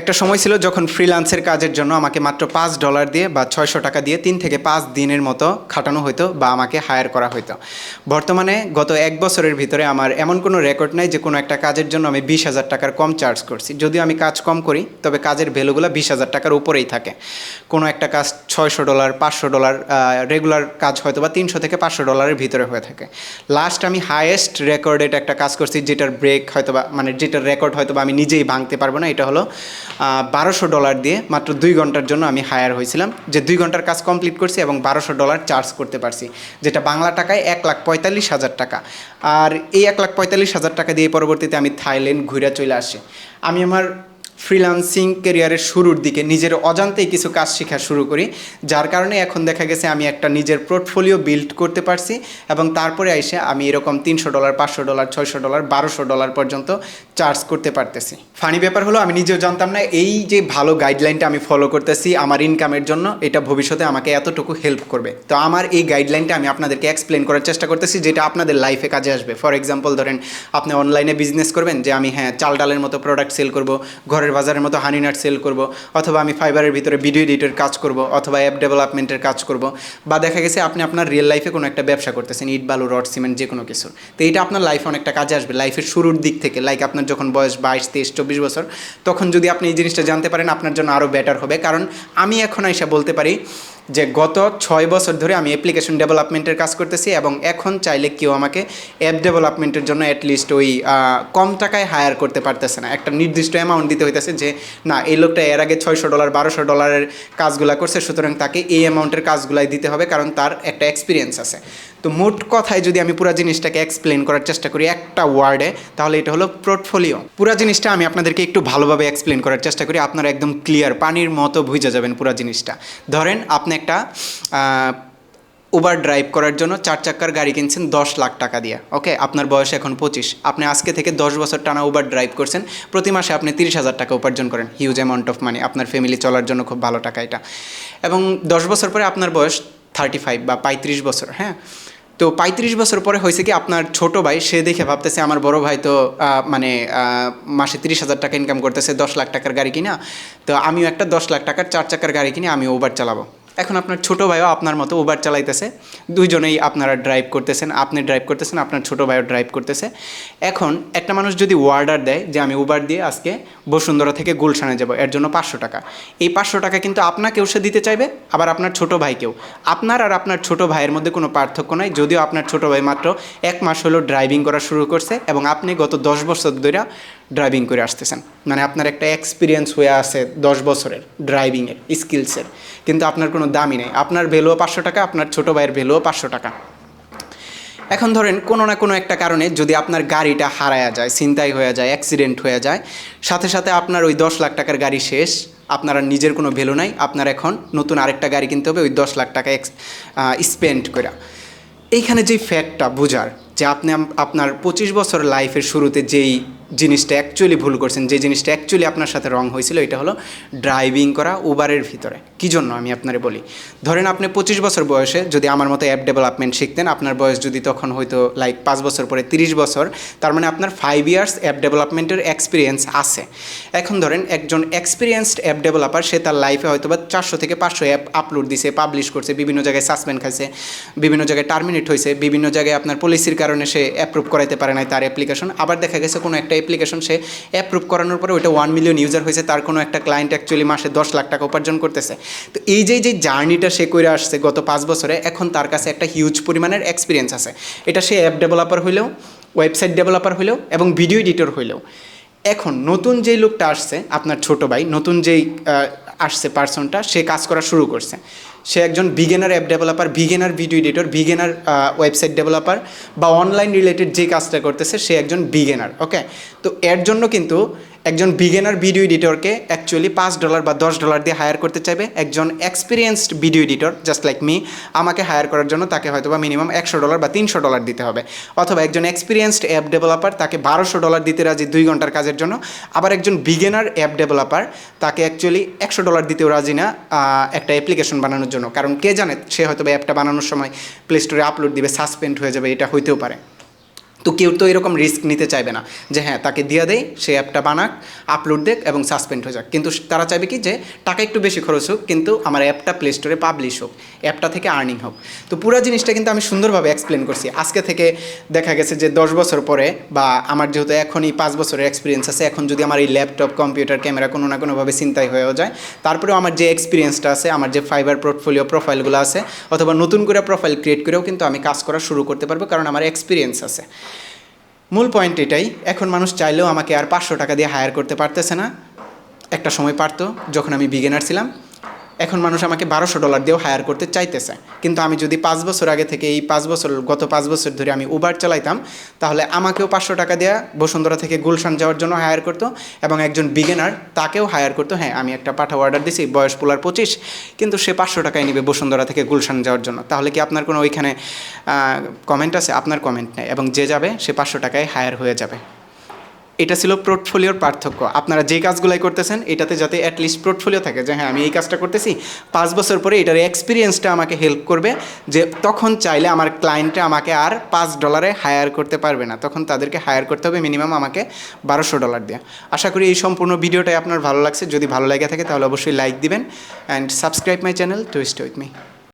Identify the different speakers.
Speaker 1: একটা সময় ছিল যখন ফ্রিল্যান্সের কাজের জন্য আমাকে মাত্র পাঁচ ডলার দিয়ে বা ছয়শো টাকা দিয়ে তিন থেকে পাঁচ দিনের মতো খাটানো হতো বা আমাকে হায়ার করা হতো বর্তমানে গত এক বছরের ভিতরে আমার এমন কোনো রেকর্ড নাই যে কোনো একটা কাজের জন্য আমি বিশ হাজার টাকার কম চার্জ করছি। যদিও আমি কাজ কম করি, তবে কাজের ভ্যালুগুলো বিশ হাজার টাকার উপরেই থাকে। কোনো একটা কাজ ছয়শো ডলার পাঁচশো ডলার রেগুলার কাজ হয়তো বা তিনশো থেকে পাঁচশো ডলারের ভিতরে হয়ে থাকে। লাস্ট আমি হায়েস্ট রেকর্ডেড একটা কাজ করছি, যেটার ব্রেক হয়তো বা মানে যেটার রেকর্ড হয়তো বা আমি নিজেই ভাঙতে পারব না, এটা হলো বারোশো ডলার দিয়ে মাত্র দুই ঘণ্টার জন্য আমি হায়ার হয়েছিলাম। যে দুই ঘণ্টার কাজ কমপ্লিট করছি এবং বারোশো ডলার চার্জ করতে পারছি, যেটা বাংলা টাকায় এক লাখ পঁয়তাল্লিশ হাজার টাকা। আর এই এক লাখ পঁয়তাল্লিশ হাজার টাকা দিয়ে পরবর্তীতে আমি থাইল্যান্ড ঘুরে চলে আসি। আমি আমার ফ্রিলান্সিং কেরিয়ারের শুরুর দিকে নিজের অজান্তেই কিছু কাজ শেখা শুরু করি, যার কারণে এখন দেখা গেছে আমি একটা নিজের পোর্টফোলিও বিল্ড করতে পারছি এবং তারপরে এসে আমি এরকম তিনশো ডলার পাঁচশো ডলার ছয়শো ডলার বারোশো ডলার পর্যন্ত চার্জ করতে পারতেছি। ফানি ব্যাপার হলো, আমি নিজেও জানতাম না, এই যে ভালো গাইডলাইনটা আমি ফলো করতেছি আমার ইনকামের জন্য, এটা ভবিষ্যতে আমাকে এতটুকু হেল্প করবে। তো আমার এই গাইডলাইনটা আমি আপনাদেরকে এক্সপ্লেন করার চেষ্টা করতেছি, যেটা আপনাদের লাইফে কাজে আসবে। ফর এক্সাম্পল ধরেন, আপনি অনলাইনে বিজনেস করবেন, যে আমি হ্যাঁ চাল ডালের মতো প্রোডাক্ট সেল করব, ঘরের বাজারের মতো হানি নাট সেল করব, অথবা আমি ফাইবারের ভিতরে ভিডিও এডিটের কাজ করব, অথবা অ্যাপ ডেভেলপমেন্টের কাজ করব, বা দেখা গেছে আপনি আপনার রিয়েল লাইফে কোনো একটা ব্যবসা করতেছেন, ইট, বালু, রড, সিমেন্ট যে কোনো কিছু তো এটা আপনার লাইফে অনেকটা কাজে আসবে লাইফের শুরুর দিক থেকে লাইক আপনার যখন বয়স বাইশ, তেইশ, চব্বিশ বছর, তখন যদি আপনি এই জিনিসটা জানতে পারেন, আপনার জন্য আরও বেটার হবে। কারণ আমি এখন এসে বলতে পারি যে গত ছয় বছর ধরে আমি অ্যাপ্লিকেশন ডেভেলপমেন্টের কাজ করতেছি এবং এখন চাইলে কেউ আমাকে অ্যাপ ডেভেলপমেন্টের জন্য অ্যাটলিস্ট ওই কম টাকায় হায়ার করতে পারতেছে না। একটা নির্দিষ্ট অ্যামাউন্ট দিতে হইতেছে যে, না, এই লোকটা এর আগে ছয়শো ডলার বারোশো ডলারের কাজগুলা করছে, সুতরাং তাকে এই অ্যামাউন্টের কাজগুলাই দিতে হবে, কারণ তার একটা এক্সপিরিয়েন্স আছে। তো মোট কথায় যদি আমি পুরো জিনিসটাকে এক্সপ্লেন করার চেষ্টা করি একটা ওয়ার্ডে তাহলে এটা হলো পোর্টফোলিও পুরো জিনিসটা আমি আপনাদেরকে একটু ভালোভাবে এক্সপ্লেন করার চেষ্টা করি, আপনারা একদম ক্লিয়ার পানির মতো বুঝে যাবেন পুরো জিনিসটা। ধরেন আপনি একটা উবার ড্রাইভ করার জন্য চার চাক্কার গাড়ি কিনছেন দশ লাখ টাকা দিয়ে। ওকে আপনার বয়স এখন পঁচিশ। আপনি আজকে থেকে দশ বছর টানা উবার ড্রাইভ করছেন। প্রতি মাসে আপনি তিরিশ হাজার টাকা উপার্জন করেন। হিউজ অ্যামাউন্ট অফ মানি আপনার ফ্যামিলি চলার জন্য খুব ভালো টাকা এটা। এবং দশ বছর পরে আপনার বয়স থার্টি ফাইভ বা পঁয়ত্রিশ বছর হ্যাঁ? তো পঁয়ত্রিশ বছর পরে হয়েছে কি আপনার ছোট ভাই, সে দেখে ভাবতেছে, আমার বড় ভাই তো মানে মাসে তিরিশ হাজার টাকা ইনকাম করতেছে, দশ লাখ টাকার গাড়ি কিনা। তো আমিও একটা দশ লাখ টাকার চার চাকার গাড়ি কিনে আমি ওভার চালাবো। এখন আপনার ছোট ভাইও আপনার মতো উবার চালাইতেছে। দুইজনেই আপনারা ড্রাইভ করতেছেন, আপনি ড্রাইভ করতেছেন, আপনার ছোট ভাইও ড্রাইভ করতেছে। এখন একটা মানুষ যদি অর্ডার দেয় যে আমি উবার দিয়ে আজকে বসুন্ধরা থেকে গুলশানে যাব, এর জন্য পাঁচশো টাকা। এই পাঁচশো টাকা কিন্তু আপনাকেও সে দিতে চাইবে, আবার আপনার ছোট ভাইকেও। আপনার আর আপনার ছোট ভাইয়ের মধ্যে কোনো পার্থক্য নাই, যদিও আপনার ছোট ভাই মাত্র এক মাস হলো ড্রাইভিং করা শুরু করছে এবং আপনি গত দশ বছর ধরে ড্রাইভিং করে আসতেছেন। মানে আপনার একটা এক্সপিরিয়েন্স হয়ে আছে দশ বছরের ড্রাইভিংয়ের স্কিলসের কিন্তু আপনার কোনো দামই নেই। আপনার ভ্যালুও পাঁচশো টাকা, আপনার ছোটো ভাইয়ের ভ্যালুও পাঁচশো টাকা। এখন ধরেন কোনো না কোনো একটা কারণে যদি আপনার গাড়িটা হারায়া যায়, ছিনতাই হয়ে যায় অ্যাক্সিডেন্ট হয়ে যায়, সাথে সাথে আপনার ওই দশ লাখ টাকার গাড়ি শেষ, আপনার আর নিজের কোনো ভ্যালু নাই, আপনার এখন নতুন আরেকটা গাড়ি কিনতে হবে, ওই দশ লাখ টাকা এক্স স্পেন্ড করে এইখানে যেই ফ্যাক্টটা বোঝার যে আপনি আপনার পঁচিশ বছর লাইফের শুরুতে যেই জিনিসটা অ্যাকচুয়ালি ভুল করছেন, যে জিনিসটা অ্যাকচুয়ালি আপনার সাথে রং হয়েছিল, এটা হলো ড্রাইভিং করা উবারের ভিতরে। কী জন্য আমি আপনারে বলি? ধরেন আপনি পঁচিশ বছর বয়সে যদি আমার মতো অ্যাপ ডেভেলপমেন্ট শিখতেন, আপনার বয়স যদি তখন হয়তো লাইক পাঁচ বছর পরে তিরিশ বছর, তার মানে আপনার ফাইভ ইয়ার্স অ্যাপ ডেভেলপমেন্টের এক্সপিরিয়েন্স আছে। এখন ধরেন একজন এক্সপিরিয়েন্সড অ্যাপ ডেভেলপার সে তার লাইফে হয়তো বা চারশো থেকে পাঁচশো অ্যাপ আপলোড দিছে পাবলিশ করছে, বিভিন্ন জায়গায় সাসপেন্ড খাইছে, বিভিন্ন জায়গায় টার্মিনেট হয়েছে বিভিন্ন জায়গায় আপনার পলিসির কারণে সে অ্যাপ্রুভ করাইতে পারে নাই তার অ্যাপ্লিকেশন আবার দেখা গেছে কোনো একটা অ্যাপ্লিকেশন সে অ্যাপ্রুভ করানোর পরে ওইটা ওয়ান মিলিয়ন ইউজার হয়েছে, তার কোনো একটা ক্লায়েন্ট অ্যাকচুয়ালি মাসে দশ লাখ টাকা উপার্জন করতেছে। তো এই যে যে জার্নিটা সে করে আসছে গত পাঁচ বছরে, এখন তার কাছে একটা হিউজ পরিমাণের এক্সপিরিয়েন্স আছে। এটা সে অ্যাপ ডেভেলপার হইলেও ওয়েবসাইট ডেভেলপার হইলেও এবং ভিডিও এডিটর হইলেও। এখন নতুন যেই লোকটা আসছে, আপনার ছোট ভাই, নতুন যেই আসছে পার্সনটা সে কাজ করা শুরু করছে। সে একজন beginner app developer beginner video editor beginner website developer বা অনলাইন রিলেটেড যে কাজটা করতেছে, সে একজন বিগেনার ওকে তো এর জন্য কিন্তু একজন বিগেনার ভিডিও এডিটরকে অ্যাকচুয়ালি পাঁচ ডলার বা দশ ডলার দিয়ে হায়ার করতে চাইবে। একজন experienced video editor just like me আমাকে হায়ার করার জন্য তাকে হয়তো বা মিনিমাম একশো ডলার বা তিনশো ডলার দিতে হবে। অথবা একজন এক্সপিরিয়েন্সড অ্যাপ ডেভেলপার তাকে বারোশো ডলার দিতে রাজি দুই ঘণ্টার কাজের জন্য। আবার একজন বিগেনার অ্যাপ ডেভেলপার তাকে অ্যাকচুয়ালি একশো ডলার দিতেও রাজি না একটা অ্যাপ্লিকেশন বানানোর জন্য। কারণ কে জানে, সে হয়তো বা অ্যাপটা বানানোর সময় প্লে স্টোরে আপলোড দিবে সাসপেন্ড হয়ে যাবে, এটা হইতেও পারে। তো কেউ তো এরকম রিস্ক নিতে চাইবে না যে হ্যাঁ তাকে দিয়ে দেয় সে অ্যাপটা বানাক আপলোড দেখ এবং সাসপেন্ড হয়ে যাক। কিন্তু তারা চাইবে কি যে টাকা একটু বেশি খরচ হোক, কিন্তু আমার অ্যাপটা প্লে স্টোরে পাবলিশ হোক অ্যাপটা থেকে আর্নিং হোক। তো পুরো জিনিসটা কিন্তু আমি সুন্দরভাবে এক্সপ্লেন করছি। আজকে থেকে দেখা গেছে যে দশ বছর পরে বা আমার যেহেতু এখনই পাঁচ বছরের এক্সপিরিয়েন্স আছে, এখন যদি আমার এই ল্যাপটপ কম্পিউটার ক্যামেরা কোনো না কোনোভাবে চিন্তাই হয়েও যায়, তারপরেও আমার যে এক্সপিরিয়েন্সটা আছে, আমার যে ফাইবার পোর্টফোলিও প্রোফাইলগুলো আছে, অথবা নতুন করে প্রোফাইল ক্রিয়েট করেও কিন্তু আমি কাজ করা শুরু করতে পারব, কারণ আমার এক্সপিরিয়েন্স আছে। মূল পয়েন্ট এটাই, এখন মানুষ চাইলেও আমাকে আর পাঁচশো টাকা দিয়ে হায়ার করতে পারতেছে না। একটা সময় পারতো, যখন আমি বিগেনার ছিলাম। এখন মানুষ আমাকে বারোশো ডলার দিয়েও হায়ার করতে চাইতেছে। কিন্তু আমি যদি পাঁচ বছর আগে থেকে এই পাঁচ বছর, গত পাঁচ বছর ধরে আমি উবার চালাইতাম, তাহলে আমাকেও পাঁচশো টাকা দেওয়া বসুন্ধরা থেকে গুলশান যাওয়ার জন্য হায়ার করতো এবং একজন বিগেনার তাকেও হায়ার করতো। হ্যাঁ আমি একটা পাঠা অর্ডার দিছি, বয়স পোলার পঁচিশ, কিন্তু সে পাঁচশো টাকায় নিবে বসুন্ধরা থেকে গুলশান যাওয়ার জন্য। তাহলে কি আপনার কোনো ওইখানে কমেন্ট আছে? আপনার কমেন্ট নেই এবং যে যাবে, সে পাঁচশো টাকায় হায়ার হয়ে যাবে। এটা ছিল পোর্টফোলিওর পার্থক্য। আপনারা যে কাজগুলাই করতেছেন, এটাতে যাতে অ্যাটলিস্ট পোর্টফোলিও থাকে যে হ্যাঁ আমি এই কাজটা করতেছি। পাঁচ বছর পরে এটার এক্সপিরিয়েন্সটা আমাকে হেল্প করবে যে, তখন চাইলে আমার ক্লায়েন্টে আমাকে আর পাঁচ ডলারে হায়ার করতে পারবে না। তখন তাদেরকে হায়ার করতে হবে মিনিমাম আমাকে বারোশো ডলার দেওয়া আশা করি এই সম্পূর্ণ ভিডিওটাই আপনার ভালো লাগছে। যদি ভালো লেগে থাকে, তাহলে অবশ্যই লাইক দিবেন। And subscribe my channel to stay with me